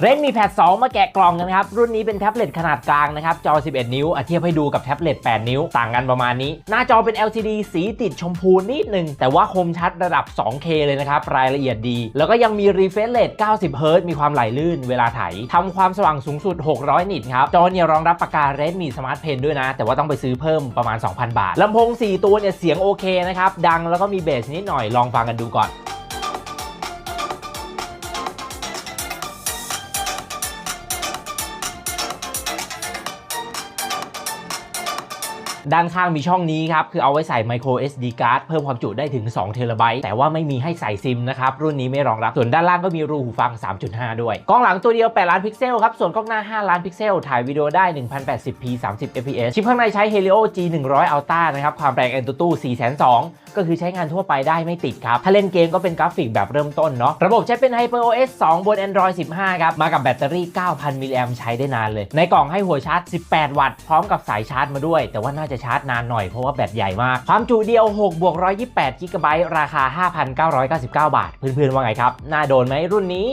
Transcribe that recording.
เรนมีแพด2มาแกะกล่องกันครับ รุ่นนี้เป็นแท็บเล็ตขนาดกลางนะครับ จอ 11 นิ้วเทียบให้ดูกับแท็บเล็ต 8 นิ้ว ต่างกันประมาณนี้ หน้าจอเป็น LCD สีติดชมพูนิดนึง แต่ว่าคมชัดระดับ 2K เลยนะครับ รายละเอียดดี แล้วก็ยังมี refresh rate 90 Hz มีความไหลลื่นเวลาถ่ายทำความสว่างสูงสุด 600 นิตครับ จอเนี่ยรองรับปากกา Redmi Smart Pen ด้วยนะ แต่ว่าต้องไปซื้อเพิ่มประมาณ 2,000 บาทลำโพง 4 ตัวเนี่ยเสียงโอเคนะครับดังแล้วก็มีเบสนิดหน่อยลองฟังกันดูก่อน ด้านข้างมีช่องนี้ครับ คือเอาไว้ใส่ micro SD card เพิ่มความจุได้ถึง2เทราไบต์แต่ว่าไม่มีให้ใส่ซิมนะครับ รุ่นนี้ไม่รองรับ ส่วนด้านล่างก็มีรูหูฟัง 3.5 ด้วย กล้องหลังตัวเดียว 8 ล้านพิกเซลครับ ส่วนกล้องหน้า 5 ล้านพิกเซล ถ่ายวิดีโอได้ 1080p 30 fps ชิปข้างในใช้ Helio G100 Ultra นะครับ ความแรง AnTuTu 402ก็คือใช้งานทั่วไปได้ไม่ติดครับ ถ้าเล่นเกมก็เป็นกราฟิกแบบเริ่มต้นเนาะ ระบบใช้เป็น HyperOS 2 บน Android 15 ครับ มากับแบตเตอรี่ 9,000 มิลลิแอมใช้ได้นานเลย ในกล่องให้หัวชาร์จ 18 วัตต์ พร้อมกับสายชาร์จมาด้วย แต่ว่าน่าจะจะชาร์จนานหน่อยเพราะว่าแบตใหญ่มาก ความจุเดียว6บวก128 g b ราคา 5,999 บาท เพื่อนๆว่าไงครับ น่าโดนไหมรุ่นนี้